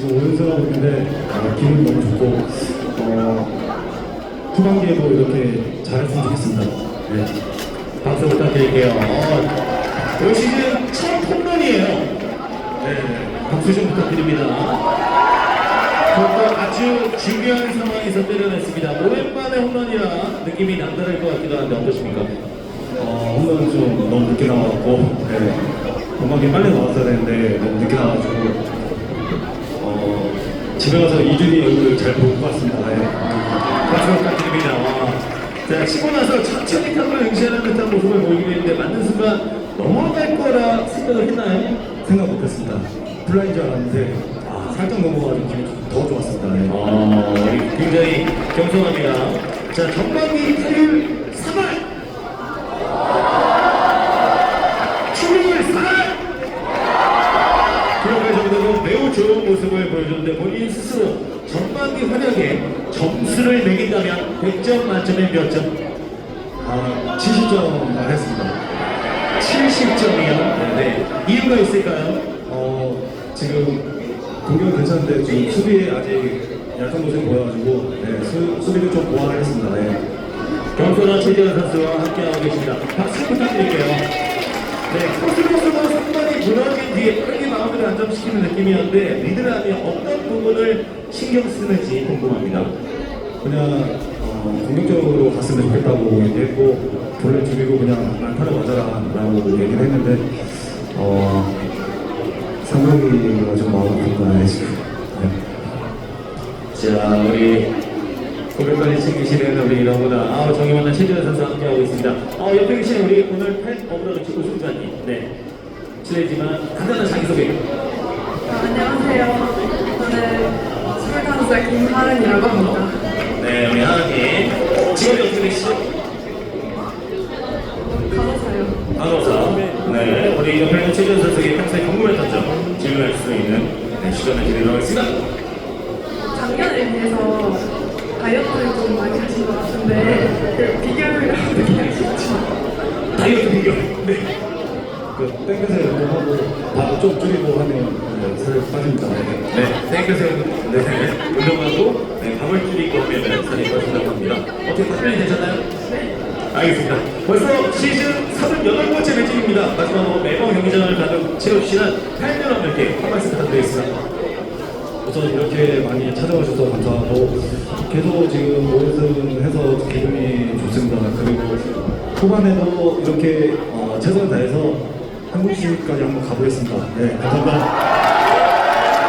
지금 5연승하고 있는데 어, 기분이 너무 좋고 어, 후반기에도 이렇게 잘했으면 좋겠습니다. 네. 박수 부탁드릴게요. 어, 올 시즌 첫 홈런이에요. 네, 박수 좀 부탁드립니다. 그것도 아주 중요한 상황에서 때려냈습니다. 오랜만에 홈런이라 느낌이 남다를 것 같기도 한데 어떠십니까? 어, 홈런은 좀 너무 늦게 나와갖고 네. 음악이 빨리 나왔어야 되는데 너무 늦게 나와가지고 어, 집에 가서 이준이 얼굴을 잘볼것 같습니다. 네. 박수 부탁드립니다. 와. 자, 치고 나서 천천히 탑을 응시하는 듯한 모습을 보이고 있는데 맞는 순간 넘어갈 거라 생각을 했나요? 생각 못했습니다. 플라인 줄 알았는데 아, 살짝 기분이 더 좋았습니다. 네. 어, 우리 굉장히 겸손합니다. 자, 전반기 타율 3할! 출루율 4할! 들어갈 정도로 매우 좋은 모습을 보여줬는데 본인 스스로 전반기 활약에 점수를 매긴다면 100점 만점에 몇 점? 아, 70점 했습니다. 70점이요? 네. 이유가 있을까요? 어, 지금 공격은 괜찮은데 지금 수비에 아직 약한 모습이 보여가지고 네, 수, 수비를 좀 보완을 했습니다. 네. 경선아 최재현 선수와 함께하고 계십니다. 박수 부탁드릴게요. 네, 코스모스가 상당히 무너진 뒤에 빠르게 마음을 안정시키는 느낌이었는데 리드라면 어떤 부분을 신경 쓰는지 궁금합니다. 그냥 어, 공격적으로 갔으면 좋겠다고 얘기했고 볼을 죽이고 그냥 안타를 맞아라 라고 얘기를 했는데 어, 상당히가 좀 마음. 네, 지금. 네. 자, 우리 고백까지 챙기시는 우리 너무나 아, 정의만난 최재현 선수 함께하고 있습니다. 어, 옆에 계신 우리 오늘 팬 어브로드 우승자님. 네. 실례지만 간단한 자기소개. 아, 안녕하세요. 저는 25살 김하은이라고 합니다. 네, 우리 하나님. 직업이 어떻게 되시죠? 간호사요. 간호사. 네, 우리 옆에 있는 최준 선수에게 평소에 궁금했던 점 질문할 수 있는 네, 시간을 드리도록 하겠습니다. 작년에 비해서 다이어트를 좀 많이 하신 것 같은데 그 비결을 어떻게 하실지 다이어트 비결. 네. 그 땡겨서 운동하고 밥을 좀 줄이고 하면 네, 살 빠집니다. 네. 네, 땡겨서 네, 운동하고 네, 밥을 줄이고 하면 살이 빠진다고 합니다. 어떻게 답변이 되셨나요? 네. 알겠습니다. 벌써 시즌 38번째 매칭입니다. 마지막으로 매번 경기장을 가득 채워주시는 팬 여러분들께 한 말씀 부탁드리겠습니다. 우선 이렇게 많이 찾아오셔서 감사하고 계속 지금 5연승 해서 기분이 좋습니다. 그리고 후반에도 이렇게 어, 최선을 다해서 한국 시즌까지 한번 가보겠습니다. 네, 감사합니다.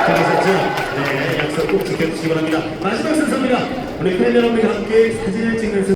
잘하셨죠? 네, 약속 꼭 지켜주시기 바랍니다. 마지막 순서입니다. 우리 팬 여러분과 함께 사진을 찍는 순서.